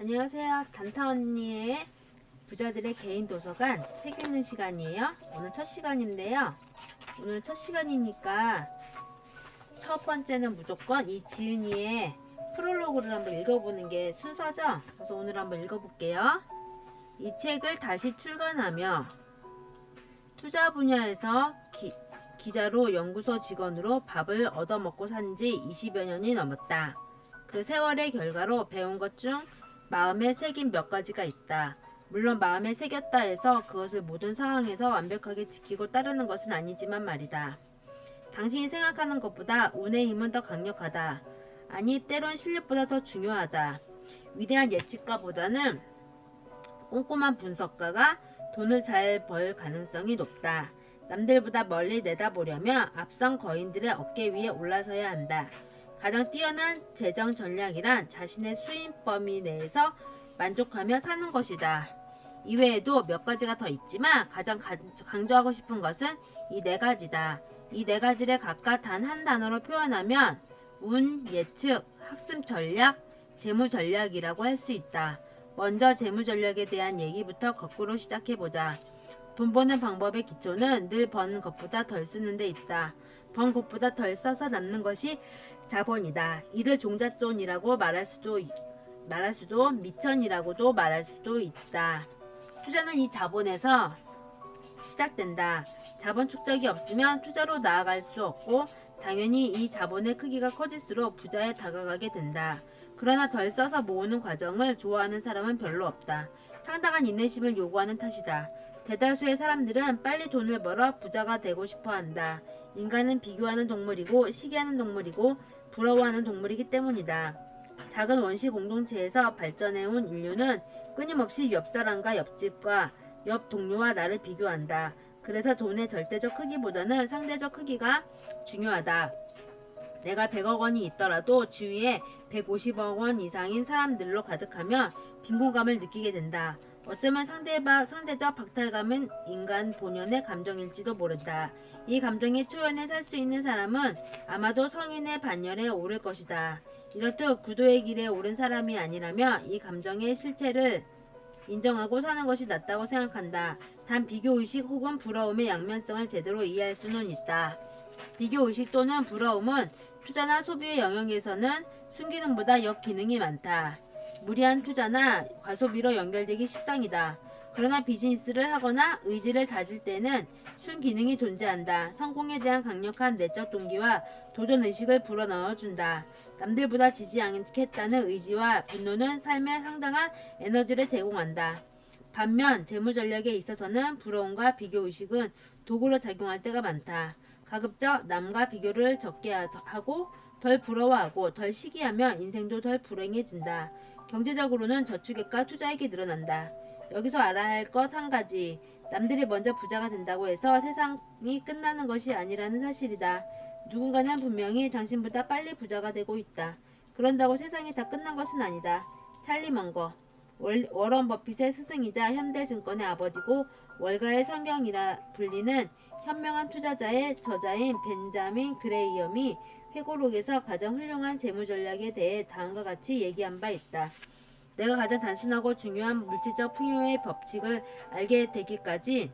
안녕하세요. 단타 언니의 부자들의 개인 도서관 책 읽는 시간이에요. 오늘 첫 시간인데요. 오늘 첫 시간이니까 첫 번째는 무조건 이 지은이의 프롤로그를 한번 읽어보는 게 순서죠. 그래서 오늘 한번 읽어볼게요. 이 책을 다시 출간하며 투자 분야에서 기, 기자로 연구소 직원으로 밥을 얻어먹고 산 지 20여 년이 넘었다. 그 세월의 결과로 배운 것 중 마음에 새긴 몇 가지가 있다. 물론 마음에 새겼다 해서 그것을 모든 상황에서 완벽하게 지키고 따르는 것은 아니지만 말이다. 당신이 생각하는 것보다 운의 힘은 더 강력하다. 아니, 때론 실력보다 더 중요하다. 위대한 예측가보다는 꼼꼼한 분석가가 돈을 잘 벌 가능성이 높다. 남들보다 멀리 내다보려면 앞선 거인들의 어깨 위에 올라서야 한다. 가장 뛰어난 재정 전략이란 자신의 수입 범위 내에서 만족하며 사는 것이다. 이외에도 몇 가지가 더 있지만 가장 가- 강조하고 싶은 것은 이 네 가지다. 이 네 가지를 각각 단 한 단어로 표현하면 운, 예측, 학습 전략, 재무 전략이라고 할 수 있다. 먼저 재무 전략에 대한 얘기부터 거꾸로 시작해 보자. 돈 버는 방법의 기초는 늘 버는 것보다 덜 쓰는 데 있다. 번 것보다 덜 써서 남는 것이 자본이다. 이를 종잣돈이라고 말할 수도 있- 말할 수도 미천이라고도 말할 수도 있다. 투자는 이 자본에서 시작된다. 자본 축적이 없으면 투자로 나아갈 수 없고 당연히 이 자본의 크기가 커질수록 부자에 다가가게 된다. 그러나 덜 써서 모으는 과정을 좋아하는 사람은 별로 없다. 상당한 인내심을 요구하는 탓이다. 대다수의 사람들은 빨리 돈을 벌어 부자가 되고 싶어 한다. 인간은 비교하는 동물이고 시기하는 동물이고 부러워하는 동물이기 때문이다. 작은 원시 공동체에서 발전해온 인류는 끊임없이 옆 사람과 옆집과 옆 동료와 나를 비교한다. 그래서 돈의 절대적 크기보다는 상대적 크기가 중요하다. 내가 100억 원이 있더라도 주위에 150억 원 이상인 사람들로 가득하면 빈곤감을 느끼게 된다. 어쩌면 상대바, 상대적 박탈감은 인간 본연의 감정일지도 모른다. 이 감정의 초연에 살수 있는 사람은 아마도 성인의 반열에 오를 것이다. 이렇듯 구도의 길에 오른 사람이 아니라면 이 감정의 실체를 인정하고 사는 것이 낫다고 생각한다. 단 비교의식 혹은 부러움의 양면성을 제대로 이해할 수는 있다. 비교의식 또는 부러움은 투자나 소비의 영역에서는 순기능보다 역기능이 많다. 무리한 투자나 과소비로 연결되기 십상이다. 그러나 비즈니스를 하거나 의지를 다질 때는 순기능이 존재한다. 성공에 대한 강력한 내적 동기와 도전 의식을 불어넣어 준다. 남들보다 지지 않겠다는 의지와 분노는 삶에 상당한 에너지를 제공한다. 반면 재무 전략에 있어서는 부러움과 비교 의식은 도구로 작용할 때가 많다. 가급적 남과 비교를 적게 하- 하고 덜 부러워하고 덜 시기하면 인생도 덜 불행해진다. 경제적으로는 저축액과 투자액이 늘어난다. 여기서 알아야 할 것 한 가지. 남들이 먼저 부자가 된다고 해서 세상이 끝나는 것이 아니라는 사실이다. 누군가는 분명히 당신보다 빨리 부자가 되고 있다. 그런다고 세상이 다 끝난 것은 아니다. 찰리 먼거. 월- 워런 버핏의 스승이자 현대증권의 아버지고 월가의 성경이라 불리는 현명한 투자자의 저자인 벤자민 그레이엄이 회고록에서 가장 훌륭한 재무 전략에 대해 다음과 같이 얘기한 바 있다. 내가 가장 단순하고 중요한 물질적 풍요의 법칙을 알게 되기까지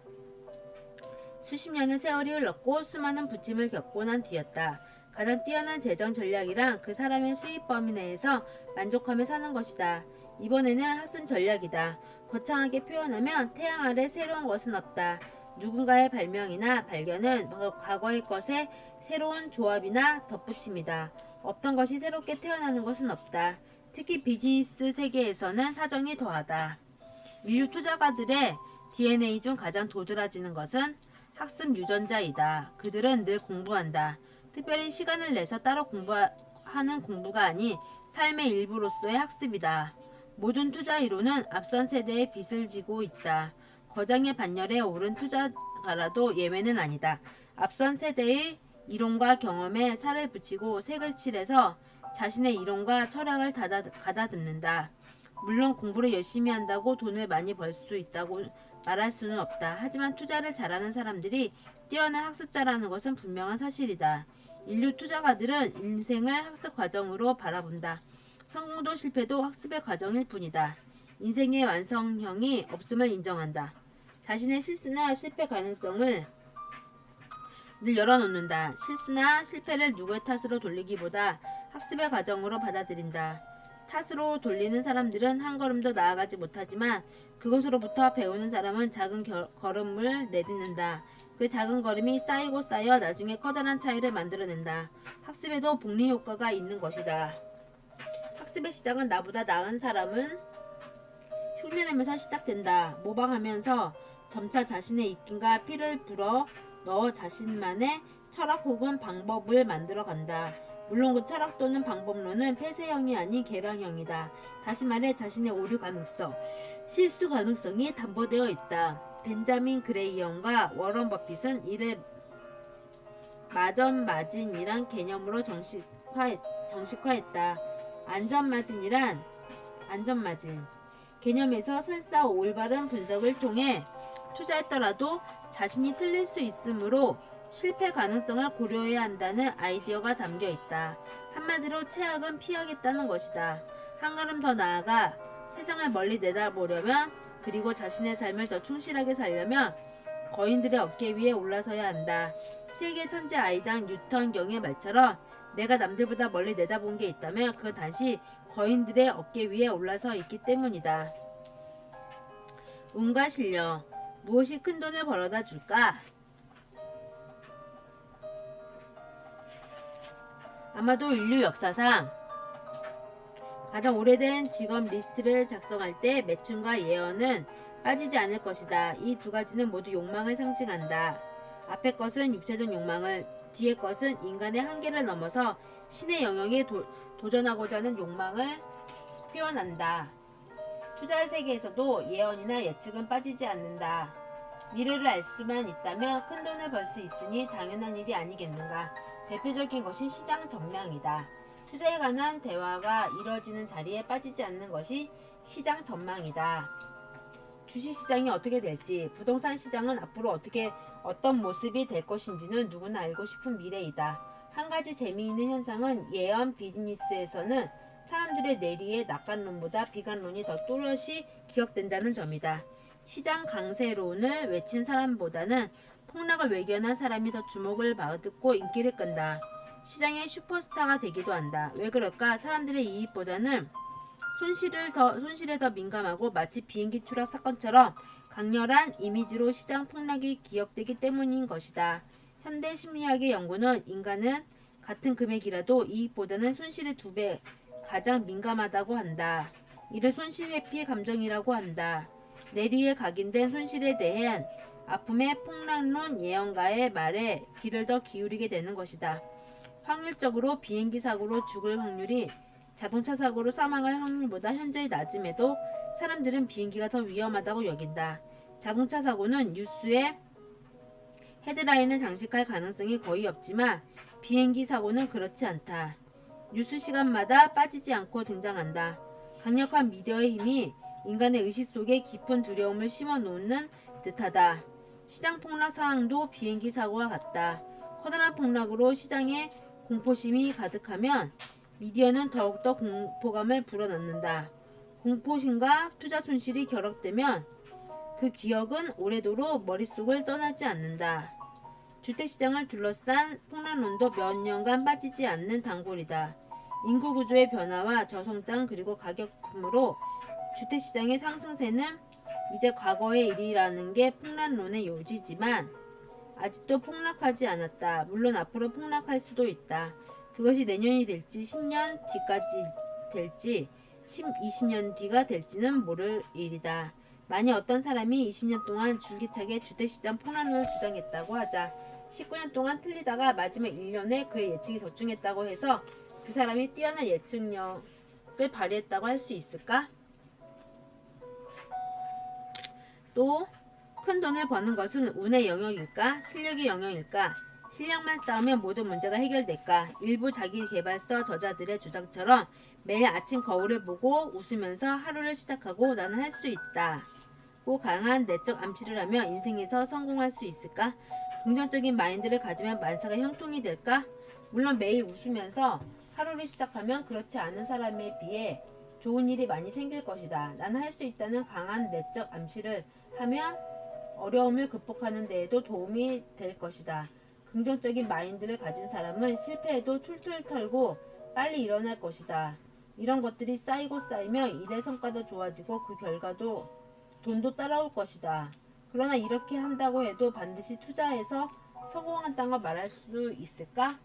수십 년의 세월이 흘렀고 수많은 부침을 겪고 난 뒤였다. 가장 뛰어난 재정 전략이란 그 사람의 수입 범위 내에서 만족하며 사는 것이다. 이번에는 학습 전략이다. 거창하게 표현하면 태양 아래 새로운 것은 없다. 누군가의 발명이나 발견은 과거의 것의 새로운 조합이나 덧붙임이다. 없던 것이 새롭게 태어나는 것은 없다. 특히 비즈니스 세계에서는 사정이 더하다. 인류 투자가들의 DNA 중 가장 도드라지는 것은 학습 유전자이다. 그들은 늘 공부한다. 특별히 시간을 내서 따로 공부하는 공부가 아닌 삶의 일부로서의 학습이다. 모든 투자 이론은 앞선 세대의 빚을 지고 있다. 거장의 반열에 오른 투자가라도 예외는 아니다. 앞선 세대의 이론과 경험에 살을 붙이고 색을 칠해서 자신의 이론과 철학을 닫아, 가다듬는다. 물론 공부를 열심히 한다고 돈을 많이 벌 수 있다고 말할 수는 없다. 하지만 투자를 잘하는 사람들이 뛰어난 학습자라는 것은 분명한 사실이다. 인류 투자가들은 인생을 학습 과정으로 바라본다. 성공도 실패도 학습의 과정일 뿐이다. 인생의 완성형이 없음을 인정한다. 자신의 실수나 실패 가능성을 늘 열어놓는다. 실수나 실패를 누구의 탓으로 돌리기보다 학습의 과정으로 받아들인다. 탓으로 돌리는 사람들은 한 걸음 더 나아가지 못하지만 그곳으로부터 배우는 사람은 작은 결- 걸음을 내딛는다. 그 작은 걸음이 쌓이고 쌓여 나중에 커다란 차이를 만들어낸다. 학습에도 복리 효과가 있는 것이다. 학습의 시작은 나보다 나은 사람은 흉내내면서 시작된다. 모방하면서 점차 자신의 입김과 피를 불어 넣어 자신만의 철학 혹은 방법을 만들어 간다. 물론 그 철학 또는 방법론은 폐쇄형이 아닌 개방형이다. 다시 말해 자신의 오류 가능성, 실수 가능성이 담보되어 있다. 벤자민 그레이엄과 워런 버핏은 이를 마전마진이란 개념으로 정식화, 정식화했다. 안전마진이란 안전마진 개념에서 설사 올바른 분석을 통해 투자했더라도 자신이 틀릴 수 있으므로 실패 가능성을 고려해야 한다는 아이디어가 담겨 있다. 한마디로 최악은 피하겠다는 것이다. 한 걸음 더 나아가 세상을 멀리 내다보려면 그리고 자신의 삶을 더 충실하게 살려면 거인들의 어깨 위에 올라서야 한다. 세계 천재 아이작 뉴턴 경의 말처럼 내가 남들보다 멀리 내다본 게 있다면 그 다시 거인들의 어깨 위에 올라서 있기 때문이다. 운과 실력 무엇이 큰 돈을 벌어다 줄까? 아마도 인류 역사상 가장 오래된 직업 리스트를 작성할 때 매춘과 예언은 빠지지 않을 것이다. 이 두 가지는 모두 욕망을 상징한다. 앞에 것은 육체적 욕망을, 뒤에 것은 인간의 한계를 넘어서 신의 영역에 도, 도전하고자 하는 욕망을 표현한다. 투자의 세계에서도 예언이나 예측은 빠지지 않는다. 미래를 알 수만 있다면 큰 돈을 벌 수 있으니 당연한 일이 아니겠는가. 대표적인 것이 시장 전망이다. 투자에 관한 대화가 이뤄지는 자리에 빠지지 않는 것이 시장 전망이다. 주식시장이 어떻게 될지, 부동산 시장은 앞으로 어떻게 어떤 모습이 될 것인지는 누구나 알고 싶은 미래이다. 한 가지 재미있는 현상은 예언 비즈니스에서는 사람들의 내리의 낙관론보다 비관론이 더 또렷이 기억된다는 점이다. 시장 강세론을 외친 사람보다는 폭락을 외견한 사람이 더 주목을 받고 인기를 끈다. 시장의 슈퍼스타가 되기도 한다. 왜 그럴까? 사람들의 이익보다는 손실을 더 손실에 더 민감하고 마치 비행기 추락 사건처럼 강렬한 이미지로 시장 폭락이 기억되기 때문인 것이다. 현대 심리학의 연구는 인간은 같은 금액이라도 이익보다는 손실의 두배 가장 민감하다고 한다. 이를 손실 회피 감정이라고 한다. 내리에 각인된 손실에 대한 아픔의 폭락론 예언가의 말에 귀를 더 기울이게 되는 것이다. 확률적으로 비행기 사고로 죽을 확률이 자동차 사고로 사망할 확률보다 현저히 낮음에도 사람들은 비행기가 더 위험하다고 여긴다. 자동차 사고는 뉴스에 헤드라인을 장식할 가능성이 거의 없지만 비행기 사고는 그렇지 않다. 뉴스 시간마다 빠지지 않고 등장한다. 강력한 미디어의 힘이 인간의 의식 속에 깊은 두려움을 심어 놓는 듯하다. 시장 폭락 상황도 비행기 사고와 같다. 커다란 폭락으로 시장에 공포심이 가득하면 미디어는 더욱더 공포감을 불어넣는다. 공포심과 투자 손실이 결합되면 그 기억은 오래도록 머릿속을 떠나지 않는다. 주택시장을 둘러싼 폭락론도 몇 년간 빠지지 않는 단골이다. 인구 구조의 변화와 저성장 그리고 가격품으로 주택시장의 상승세는 이제 과거의 일이라는 게 폭락론의 요지지만 아직도 폭락하지 않았다. 물론 앞으로 폭락할 수도 있다. 그것이 내년이 될지 10년 뒤까지 될지 10, 20년 뒤가 될지는 모를 일이다. 만약 어떤 사람이 20년 동안 줄기차게 주택시장 폭락론을 주장했다고 하자 19년 동안 틀리다가 마지막 1년에 그의 예측이 적중했다고 해서 그 사람이 뛰어난 예측력을 발휘했다고 할 수 있을까? 또 큰 돈을 버는 것은 운의 영역일까? 실력의 영역일까? 실력만 쌓으면 모든 문제가 해결될까? 일부 자기 개발서 저자들의 주장처럼 매일 아침 거울을 보고 웃으면서 하루를 시작하고 나는 할 수 있다. 고 강한 내적 암시를 하며 인생에서 성공할 수 있을까? 긍정적인 마인드를 가지면 만사가 형통이 될까? 물론 매일 웃으면서 하루를 시작하면 그렇지 않은 사람에 비해 좋은 일이 많이 생길 것이다. 나는 할 수 있다는 강한 내적 암시를 하면 어려움을 극복하는 데에도 도움이 될 것이다. 긍정적인 마인드를 가진 사람은 실패해도 툴툴 털고 빨리 일어날 것이다. 이런 것들이 쌓이고 쌓이면 일의 성과도 좋아지고 그 결과도 돈도 따라올 것이다. 그러나 이렇게 한다고 해도 반드시 투자해서 성공한다고 말할 수 있을까?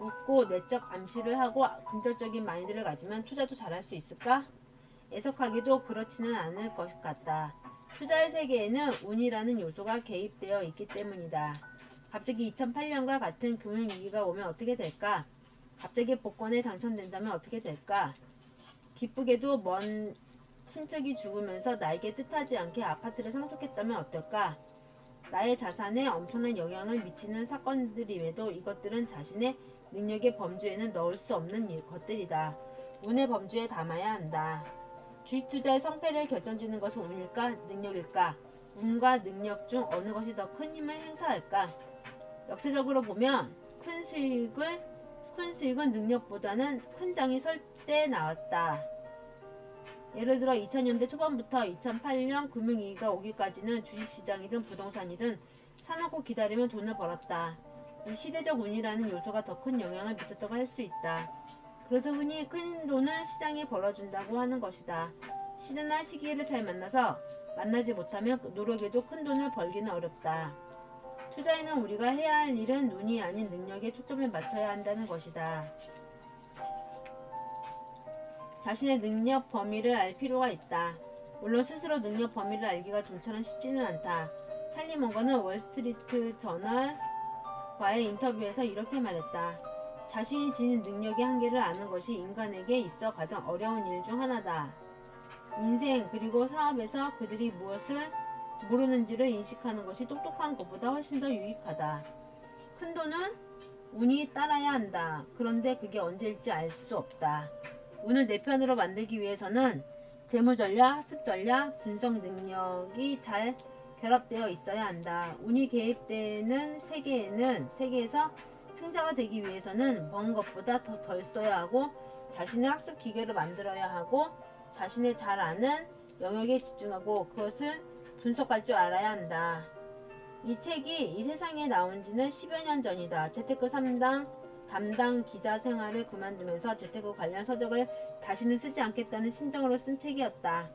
웃고 내적 암시를 하고 긍정적인 마인드를 가지면 투자도 잘할 수 있을까? 애석하게도 그렇지는 않을 것 같다. 투자의 세계에는 운이라는 요소가 개입되어 있기 때문이다. 갑자기 2008년과 같은 금융위기가 오면 어떻게 될까? 갑자기 복권에 당첨된다면 어떻게 될까? 기쁘게도 먼 친척이 죽으면서 나에게 뜻하지 않게 아파트를 상속했다면 어떨까? 나의 자산에 엄청난 영향을 미치는 사건들임에도 이것들은 자신의 능력의 범주에는 넣을 수 없는 일- 것들이다. 운의 범주에 담아야 한다. 주식 투자의 성패를 결정짓는 것은 운일까, 능력일까? 운과 능력 중 어느 것이 더 큰 힘을 행사할까? 역사적으로 보면 큰 수익을 큰 수익은 능력보다는 큰 장이 설 때 나왔다. 예를 들어 2000년대 초반부터 2008년 금융위기가 오기까지는 주식시장이든 부동산이든 사놓고 기다리면 돈을 벌었다. 이 시대적 운이라는 요소가 더 큰 영향을 미쳤다고 할 수 있다. 그래서 흔히 큰 돈은 시장에 벌어준다고 하는 것이다. 시대나 시기를 잘 만나서 만나지 못하면 노력에도 큰 돈을 벌기는 어렵다. 투자에는 우리가 해야 할 일은 눈이 아닌 능력에 초점을 맞춰야 한다는 것이다. 자신의 능력 범위를 알 필요가 있다. 물론 스스로 능력 범위를 알기가 좀처럼 쉽지는 않다. 찰리 멍거는 월스트리트 저널과의 인터뷰에서 이렇게 말했다. 자신이 지닌 능력의 한계를 아는 것이 인간에게 있어 가장 어려운 일 중 하나다. 인생 그리고 사업에서 그들이 무엇을 모르는지를 인식하는 것이 똑똑한 것보다 훨씬 더 유익하다. 큰 돈은 운이 따라야 한다. 그런데 그게 언제일지 알 수 없다. 운을 내 편으로 만들기 위해서는 재무 전략, 학습 전략, 분석 능력이 잘 결합되어 있어야 한다. 운이 개입되는 세계에는 세계에서 승자가 되기 위해서는 먼 것보다 더 덜 써야 하고 자신의 학습 기계를 만들어야 하고 자신의 잘 아는 영역에 집중하고 그것을 분석할 줄 알아야 한다. 이 책이 이 세상에 나온 지는 10여 년 전이다. 재테크 3당 담당 기자 생활을 그만두면서 재테크 관련 서적을 다시는 쓰지 않겠다는 신정으로 쓴 책이었다.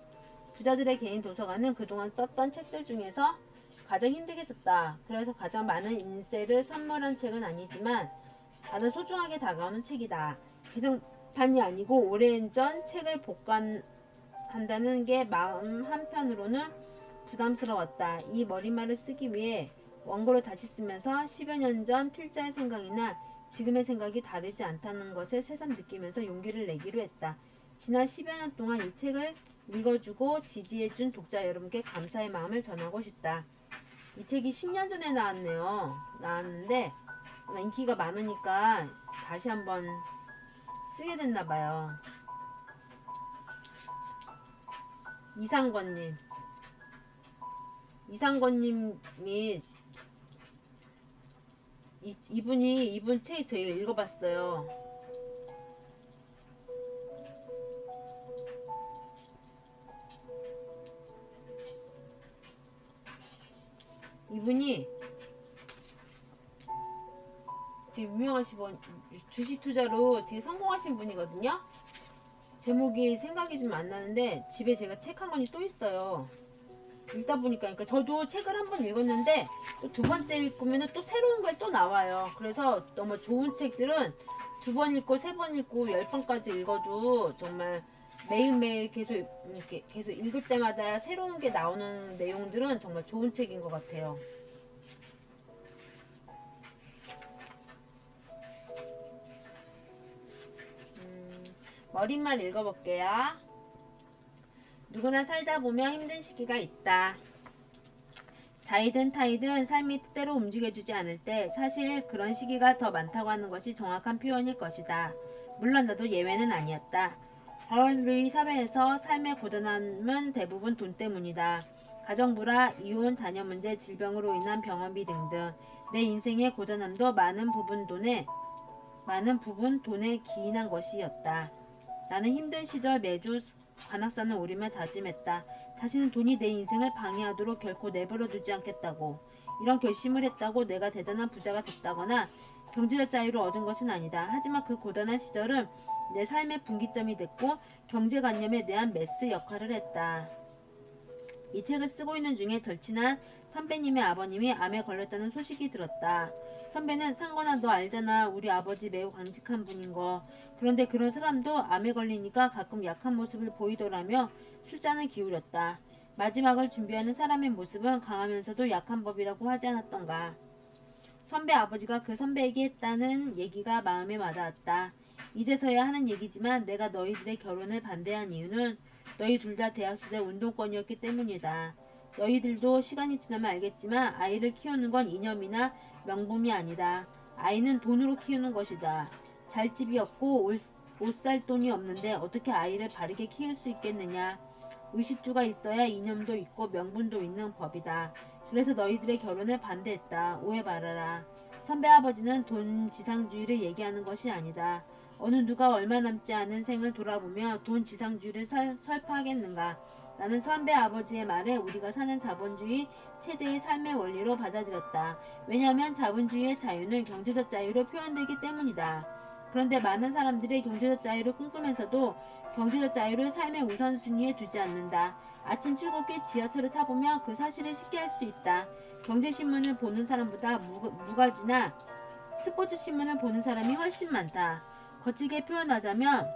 부자들의 개인 도서관은 그동안 썼던 책들 중에서 가장 힘들게 썼다. 그래서 가장 많은 인세를 선물한 책은 아니지만 나는 소중하게 다가오는 책이다. 개정판이 아니고 오랜 전 책을 복간한다는 게 마음 한편으로는 부담스러웠다. 이 머리말을 쓰기 위해 원고를 다시 쓰면서 10여 년 전 필자의 생각이나 지금의 생각이 다르지 않다는 것을 새삼 느끼면서 용기를 내기로 했다. 지난 10여 년 동안 이 책을 읽어주고 지지해준 독자 여러분께 감사의 마음을 전하고 싶다. 이 책이 10년 전에 나왔네요. 나왔는데 인기가 많으니까 다시 한번 쓰게 됐나 봐요. 이상권님. 이상권님이 이, 이분이 이분 책 저희가 읽어봤어요. 이분이 되게 유명하신 분, 주식 투자로 되게 성공하신 분이거든요. 제목이 생각이 좀 안 나는데 집에 제가 책 한 권이 또 있어요. 읽다 보니까 그러니까 저도 책을 한 번 읽었는데 또 두 번째 읽으면 또 새로운 게 또 나와요. 그래서 너무 좋은 책들은 두 번 읽고 세 번 읽고 열 번까지 읽어도 정말 매일매일 계속 이렇게 계속 읽을 때마다 새로운 게 나오는 내용들은 정말 좋은 책인 것 같아요. 음, 머릿말 읽어볼게요. 누구나 살다 보면 힘든 시기가 있다. 자이든 타이든 삶이 뜻대로 움직여주지 않을 때 사실 그런 시기가 더 많다고 하는 것이 정확한 표현일 것이다. 물론 나도 예외는 아니었다. 자원주의 사회에서 삶의 고단함은 대부분 돈 때문이다. 가정불화, 이혼, 자녀 문제, 질병으로 인한 병원비 등등 내 인생의 고단함도 많은 부분 돈에 많은 부분 돈에 기인한 것이었다. 나는 힘든 시절 매주 관악산을 오르며 다짐했다. 다시는 돈이 내 인생을 방해하도록 결코 내버려 두지 않겠다고. 이런 결심을 했다고 내가 대단한 부자가 됐다거나 경제적 자유를 얻은 것은 아니다. 하지만 그 고단한 시절은 내 삶의 분기점이 됐고 경제관념에 대한 메스 역할을 했다. 이 책을 쓰고 있는 중에 절친한 선배님의 아버님이 암에 걸렸다는 소식이 들었다. 선배는 상건아 너 알잖아 우리 아버지 매우 강직한 분인 거 그런데 그런 사람도 암에 걸리니까 가끔 약한 모습을 보이더라며 술잔을 기울였다. 마지막을 준비하는 사람의 모습은 강하면서도 약한 법이라고 하지 않았던가. 선배 아버지가 그 선배에게 했다는 얘기가 마음에 와닿았다. 이제서야 하는 얘기지만 내가 너희들의 결혼을 반대한 이유는 너희 둘 다 대학 시절 운동권이었기 때문이다. 너희들도 시간이 지나면 알겠지만 아이를 키우는 건 이념이나 명분이 아니다. 아이는 돈으로 키우는 것이다. 잘 집이 없고 옷 살 돈이 없는데 어떻게 아이를 바르게 키울 수 있겠느냐. 의식주가 있어야 이념도 있고 명분도 있는 법이다. 그래서 너희들의 결혼을 반대했다. 오해 말아라. 선배 아버지는 돈 지상주의를 얘기하는 것이 아니다. 어느 누가 얼마 남지 않은 생을 돌아보며 돈 지상주의를 설, 설파하겠는가. 나는 선배 아버지의 말에 우리가 사는 자본주의 체제의 삶의 원리로 받아들였다. 왜냐하면 자본주의의 자유는 경제적 자유로 표현되기 때문이다. 그런데 많은 사람들이 경제적 자유를 꿈꾸면서도 경제적 자유를 삶의 우선순위에 두지 않는다. 아침 출근길 지하철을 타보면 그 사실을 쉽게 알수 있다. 경제신문을 보는 사람보다 무, 무가지나 스포츠 신문을 보는 사람이 훨씬 많다. 거칠게 표현하자면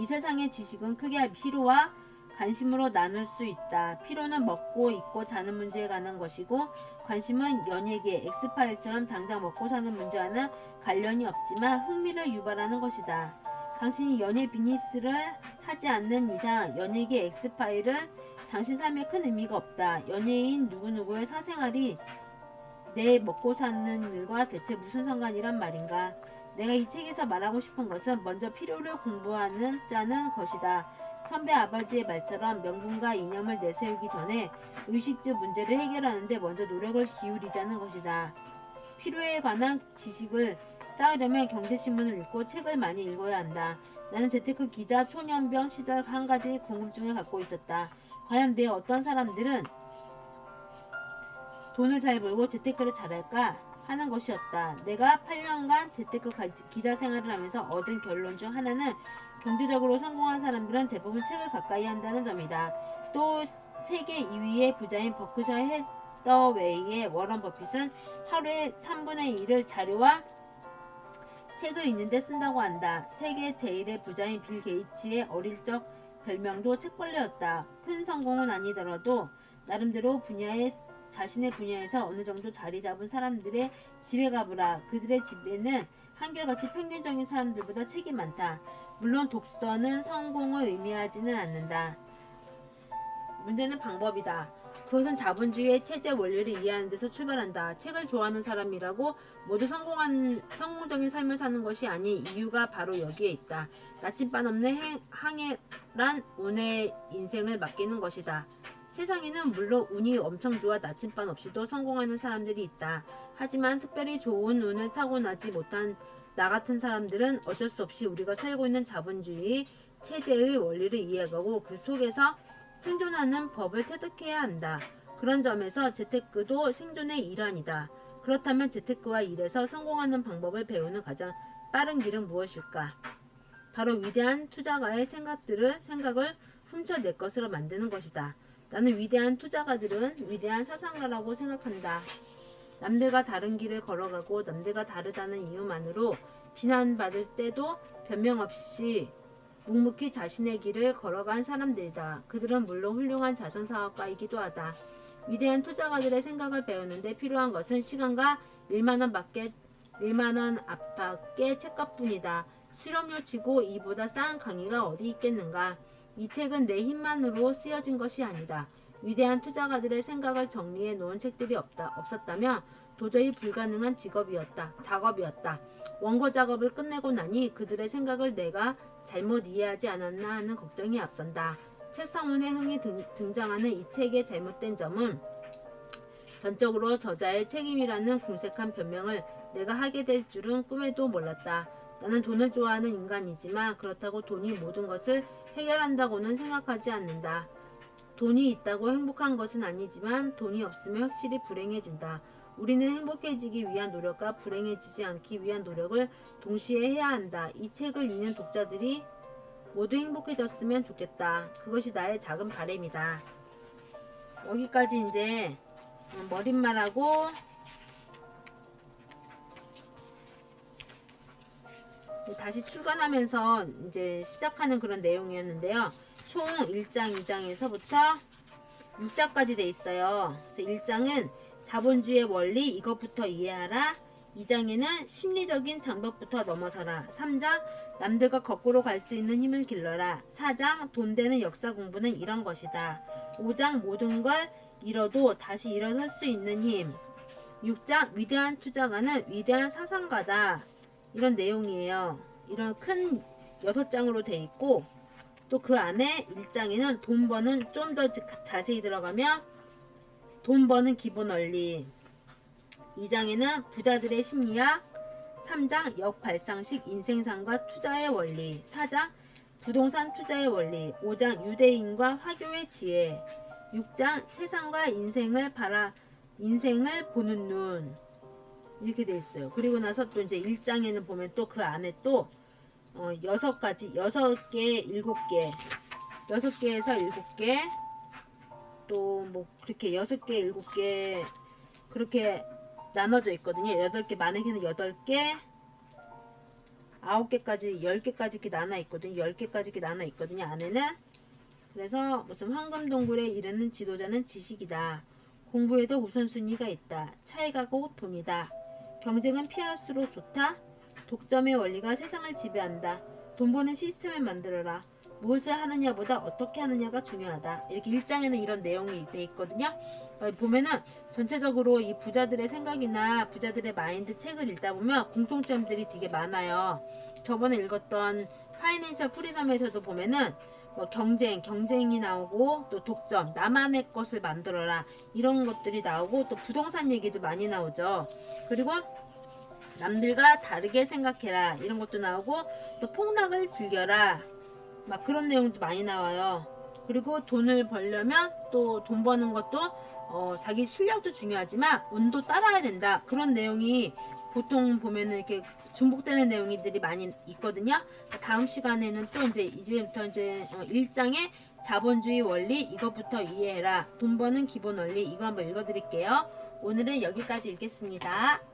이 세상의 지식은 크게 피로와 관심으로 나눌 수 있다. 피로는 먹고 입고 자는 문제에 관한 것이고 관심은 연예계, 엑스파일처럼 당장 먹고 사는 문제와는 관련이 없지만 흥미를 유발하는 것이다. 당신이 연예 비즈니스를 하지 않는 이상 연예계 엑스파일은 당신 삶에 큰 의미가 없다. 연예인 누구누구의 사생활이 내 먹고 사는 일과 대체 무슨 상관이란 말인가? 내가 이 책에서 말하고 싶은 것은 먼저 필요를 공부하는 자는 것이다. 선배 아버지의 말처럼 명분과 이념을 내세우기 전에 의식주 문제를 해결하는데 먼저 노력을 기울이자는 것이다. 필요에 관한 지식을 쌓으려면 경제신문을 읽고 책을 많이 읽어야 한다. 나는 재테크 기자 초년병 시절 한 가지 궁금증을 갖고 있었다. 과연 내 어떤 사람들은 돈을 잘 벌고 재테크를 잘할까 하는 것이었다. 내가 8년간 재테크 기자 생활을 하면서 얻은 결론 중 하나는 경제적으로 성공한 사람들은 대부분 책을 가까이 한다는 점이다. 또 세계 2위의 부자인 버크셔 헤더웨이의 워런 버핏은 하루에 3분의 1을 자료와 책을 읽는데 쓴다고 한다. 세계 제일의 부자인 빌 게이츠의 어릴 적 별명도 책벌레였다. 큰 성공은 아니더라도 나름대로 분야의 자신의 분야에서 어느 정도 자리 잡은 사람들의 집에 가보라. 그들의 집에는 한결같이 평균적인 사람들보다 책이 많다. 물론 독서는 성공을 의미하지는 않는다. 문제는 방법이다. 그것은 자본주의의 체제 원리를 이해하는 데서 출발한다. 책을 좋아하는 사람이라고 모두 성공한 성공적인 삶을 사는 것이 아닌 이유가 바로 여기에 있다. 나침반 없는 행- 항해란 운의 인생을 맡기는 것이다. 세상에는 물론 운이 엄청 좋아 나침반 없이도 성공하는 사람들이 있다. 하지만 특별히 좋은 운을 타고나지 못한 나 같은 사람들은 어쩔 수 없이 우리가 살고 있는 자본주의 체제의 원리를 이해하고 그 속에서 생존하는 법을 터득해야 한다. 그런 점에서 재테크도 생존의 일환이다. 그렇다면 재테크와 일에서 성공하는 방법을 배우는 가장 빠른 길은 무엇일까? 바로 위대한 투자가의 생각들을 생각을 훔쳐 내 것으로 만드는 것이다. 나는 위대한 투자가들은 위대한 사상가라고 생각한다. 남들과 다른 길을 걸어가고 남들과 다르다는 이유만으로 비난받을 때도 변명 없이 묵묵히 자신의 길을 걸어간 사람들이다. 그들은 물론 훌륭한 자선 사업가이기도 하다. 위대한 투자가들의 생각을 배우는데 필요한 것은 시간과 1만 원 밖에 1만 원 앞밖의 책값뿐이다. 수렴료 치고 이보다 싼 강의가 어디 있겠는가? 이 책은 내 힘만으로 쓰여진 것이 아니다. 위대한 투자가들의 생각을 정리해 놓은 책들이 없다. 없었다면 도저히 불가능한 직업이었다. 작업이었다. 원고 작업을 끝내고 나니 그들의 생각을 내가 잘못 이해하지 않았나 하는 걱정이 앞선다. 책 상문에 흥이 등, 등장하는 이 책의 잘못된 점은 전적으로 저자의 책임이라는 궁색한 변명을 내가 하게 될 줄은 꿈에도 몰랐다. 나는 돈을 좋아하는 인간이지만 그렇다고 돈이 모든 것을 해결한다고는 생각하지 않는다. 돈이 있다고 행복한 것은 아니지만 돈이 없으면 확실히 불행해진다. 우리는 행복해지기 위한 노력과 불행해지지 않기 위한 노력을 동시에 해야 한다. 이 책을 읽는 독자들이 모두 행복해졌으면 좋겠다. 그것이 나의 작은 바람이다. 여기까지 이제 머릿말하고 다시 출간하면서 이제 시작하는 그런 내용이었는데요. 총 1장, 2장에서부터 6장까지 돼 있어요. 그래서 1장은 자본주의의 원리 이것부터 이해하라. 2장에는 심리적인 장벽부터 넘어서라. 3장 남들과 거꾸로 갈 수 있는 힘을 길러라. 4장 돈 되는 역사 공부는 이런 것이다. 5장 모든 걸 잃어도 다시 일어설 수 있는 힘. 6장 위대한 투자가는 위대한 사상가다. 이런 내용이에요. 이런 큰 6장으로 돼 있고 또 그 안에 1장에는 돈 버는 좀 더 자세히 들어가면 돈 버는 기본 원리 2장에는 부자들의 심리학 3장 역발상식 인생상과 투자의 원리 4장 부동산 투자의 원리 5장 유대인과 화교의 지혜 6장 세상과 인생을 바라 인생을 보는 눈 이렇게 돼 있어요. 그리고 나서 또 이제 1장에는 보면 또 그 안에 또 어, 여섯 가지, 여섯 개, 일곱 개, 여섯 개에서 일곱 개, 또 뭐 그렇게 여섯 개, 일곱 개 그렇게 나눠져 있거든요. 여덟 개, 만약에는 여덟 개, 아홉 개까지, 열 개까지 이렇게 나눠 있거든요. 열 개까지 이렇게 나눠 있거든요. 안에는 그래서 무슨 황금동굴에 이르는 지도자는 지식이다. 공부에도 우선순위가 있다. 차이가 곧 돈이다. 경쟁은 피할수록 좋다. 독점의 원리가 세상을 지배한다. 돈 버는 시스템을 만들어라. 무엇을 하느냐보다 어떻게 하느냐가 중요하다. 이렇게 일장에는 이런 내용이 돼 있거든요. 어, 보면은 전체적으로 이 부자들의 생각이나 부자들의 마인드 책을 읽다 보면 공통점들이 되게 많아요. 저번에 읽었던 파이낸셜 프리덤에서도 보면은 뭐 경쟁, 경쟁이 나오고 또 독점, 나만의 것을 만들어라 이런 것들이 나오고 또 부동산 얘기도 많이 나오죠. 그리고 남들과 다르게 생각해라 이런 것도 나오고 또 폭락을 즐겨라 막 그런 내용도 많이 나와요. 그리고 돈을 벌려면 또 돈 버는 것도 어, 자기 실력도 중요하지만 운도 따라야 된다 그런 내용이 보통 보면은 이렇게 중복되는 내용들이 많이 있거든요. 다음 시간에는 또 이제 이제부터 이제 어, 1장의 자본주의 원리 이것부터 이해해라. 돈 버는 기본 원리 이거 한번 읽어드릴게요. 오늘은 여기까지 읽겠습니다.